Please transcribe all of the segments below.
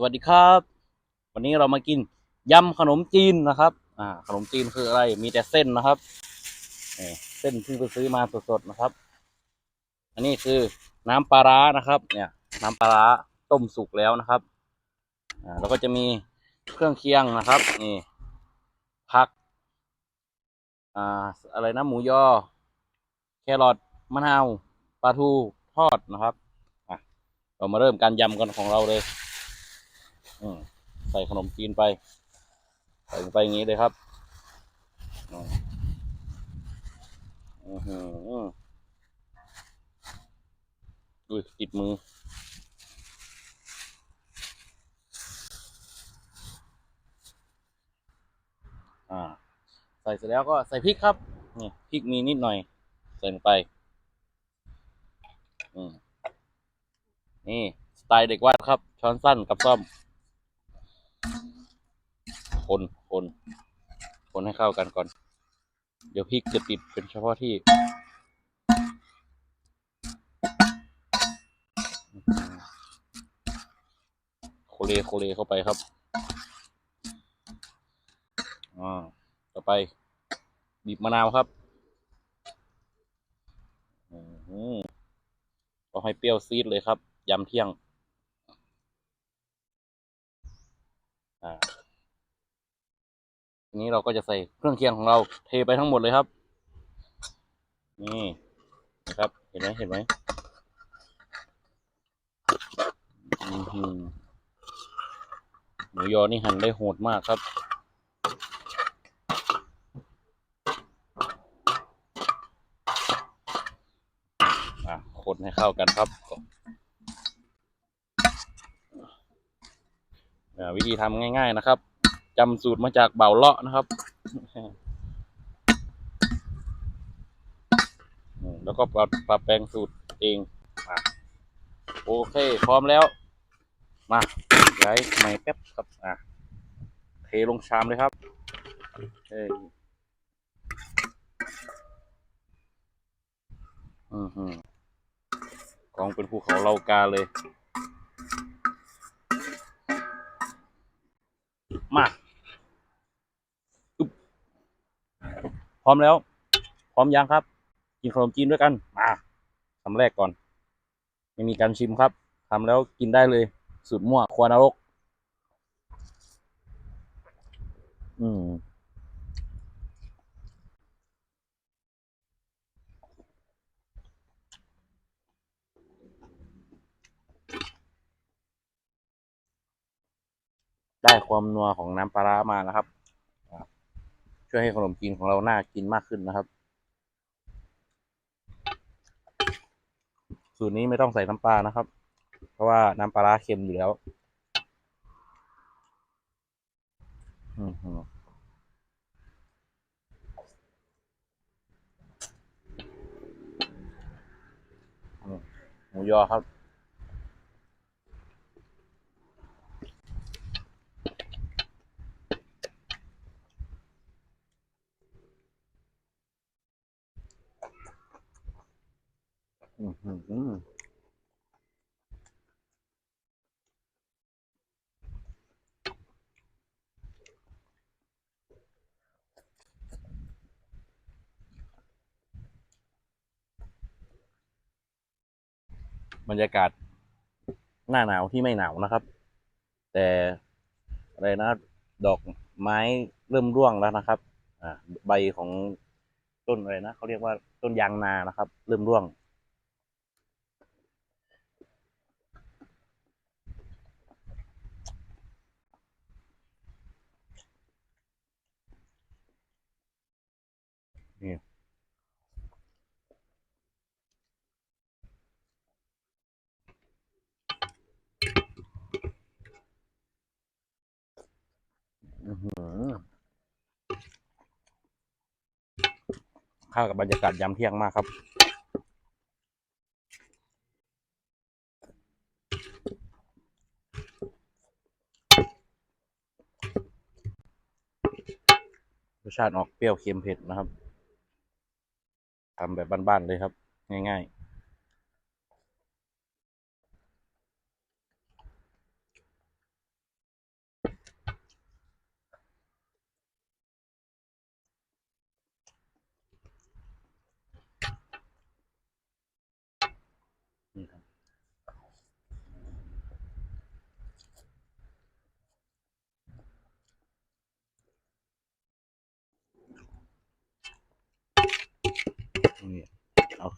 สวัสดีครับ วันนี้เรามากินยำขนมจีนนะครับ อ่า ขนมจีนคืออะไร มีแต่เส้นนะครับนี่เส้นที่ไปซื้อมาสดๆนะครับ อันนี้คือน้ำปลาร้านะครับ เนี่ย น้ำปลาร้าต้มสุกแล้วนะครับ อ่าแล้วก็จะมีเครื่องเคียงนะครับนี่ผัก อ่า อะไรนะหมูยอ แครอทมะนาวปลาทูทอดนะครับ อะเรามาเริ่มการยำกันของเราเลย อืมใส่ขนมจีนไป ใส่ลงไปอย่างนี้เลยครับอืมอื้อหืออุ้ยติดมือ อ่า ใส่เสร็จแล้วก็ใส่พริกครับนี่พริกมีนิดหน่อย ใส่ลงไป อืมนี่ สไตล์เด็กวาดครับ ช้อนสั้นกับซ่อม คนคนคนให้เข้ากันก่อน เดี๋ยวพริกจะติดเป็นเฉพาะที่โคเลโคเลเข้าไปครับอ่าต่อไปบีบมะนาวครับอืมเอให้เปรี้ยวซีดเลยครับยำเที่ยง อ่า ที นี้เราก็จะใส่เครื่องเคียงของเราเทไปทั้งหมดเลยครับ นี่นะครับเห็นไหมเห็นไหมหมูยอนี่หั่นได้โหดมากครับอะคนให้เข้ากันครับวิธีทำง่าย ๆนะครับ จำสูตรมาจากเบาเลาะนะครับ แล้วก็ปรับปรับแปลงสูตรเองอโอเค พร้อมแล้ว มาย้ายไม้แป๊บครับอะเทลงชามเลยครับเอ้ยอือหือกองเป็นภูเขาเลากาเลย ร้อมแล้ว พร้อมยังครับ กินขนมจีนด้วยกัน มาคำแรกก่อน ไม่มีการชิมครับทำแล้วกินได้เลย สุดมั่วควานรก อืมได้ความนัวของน้ำปลาร้ามานะครับ ช่วยให้ขนมจีนของเราน่ากินมากขึ้นนะครับ สูตรนี้ไม่ต้องใส่น้ำปลานะครับ เพราะว่าน้ำปลาร้าเค็มอยู่แล้วหมูยอครับ อืมหืม บรรยากาศหน้าหนาวที่ไม่หนาวนะครับ แต่อะไรนะดอกไม้เริ่มร่วงแล้วนะครับ อ่าใบของต้นอะไรนะเขาเรียกว่าต้นยางนานะครับ เริ่มร่วง นี่เข้ากับบรรยากาศยามเที่ยงมากครับรสชาติออกเปรี้ยวเค็มเผ็ดนะครับ ทำแบบบ้านๆเลยครับ ง่าย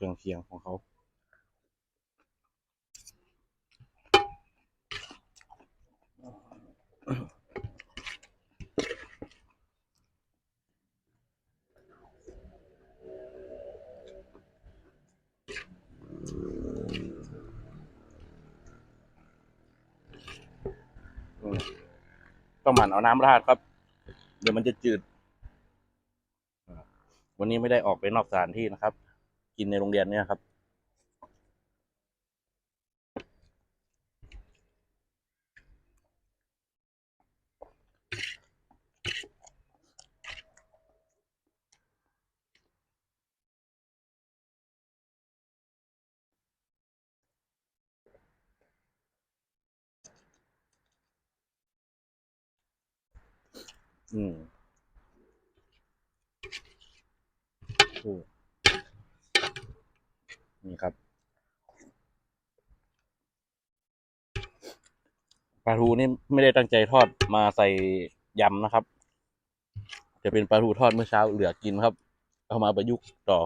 เครื่องเคียงของเขาอืมต้องหมั่นเอาน้ำราดครับ เดี๋ยวมันจะจืด วันนี้ไม่ได้ออกไปนอกสถานที่นะครับ กินในโรงเรียนเนี่ยครับ อืมโอ้ นี่ครับปลาทูนี่ไม่ได้ตั้งใจทอดมาใส่ยำนะครับ จะเป็นปลาทูทอดเมื่อเช้าเหลือกินครับ เอามาประยุกต์ต่อ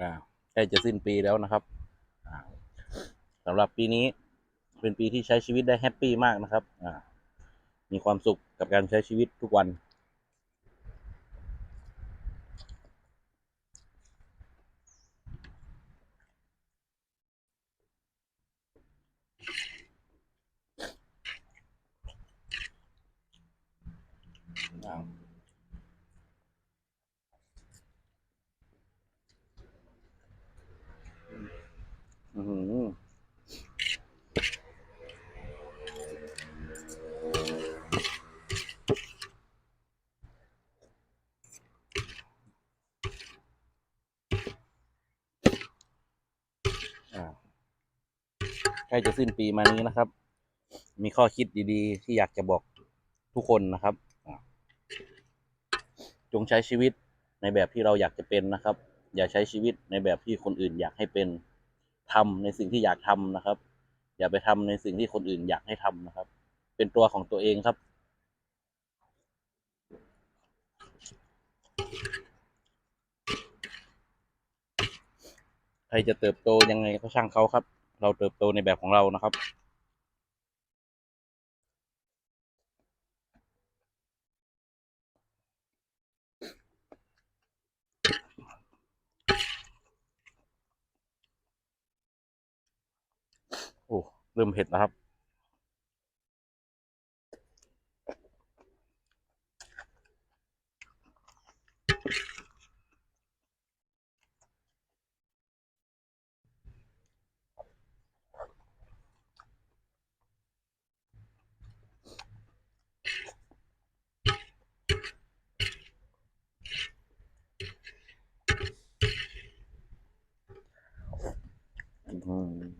อ่าใกล้จะสิ้นปีแล้วนะครับ สำหรับปีนี้เป็นปีที่ใช้ชีวิตได้แฮปปี้มากนะครับมีความสุขกับการใช้ชีวิตทุกวันอ่าอือหืออ่าใก ล้จะสิ้นปีมานี้นะครับ มีข้อคิดดีๆ ที่อยากจะบอกทุกคนนะครับ จงใช้ชีวิตในแบบที่เราอยากจะเป็นนะครับ อย่าใช้ชีวิตในแบบที่คนอื่นอยากให้เป็นทำในสิ่งที่อยากทำนะครับ อย่าไปทำในสิ่งที่คนอื่นอยากให้ทำนะครับ เป็นตัวของตัวเองครับ ใครจะเติบโตยังไงก็ช่างเขาครับ เราเติบโตในแบบของเรานะครับโอ้เริ่มเผ็ดนะครับ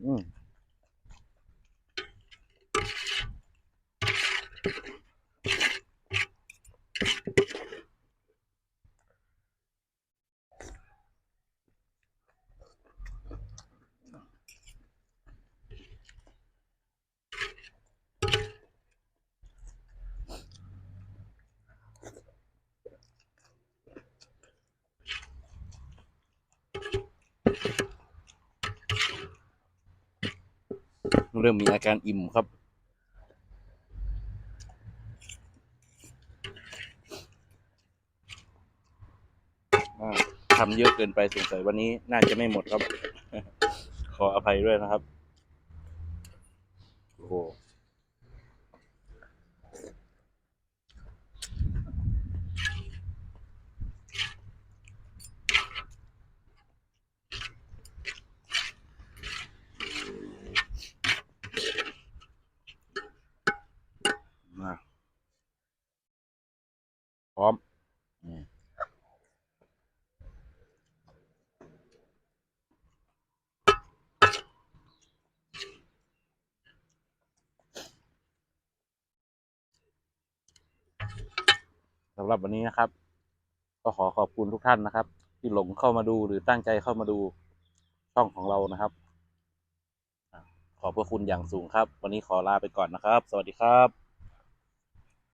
อืม เริ่มมีอาการอิ่มครับ ทำเยอะเกินไปสงสัยวันนี้น่าจะไม่หมดครับ ขออภัยด้วยนะครับ โอ้ สำหรับวันนี้นะครับ ก็ขอขอบคุณทุกท่านนะครับ ที่หลงเข้ามาดูหรือตั้งใจเข้ามาดูช่องของเรานะครับ ขอบพระคุณอย่างสูงครับ วันนี้ขอลาไปก่อนนะครับ สวัสดีครับ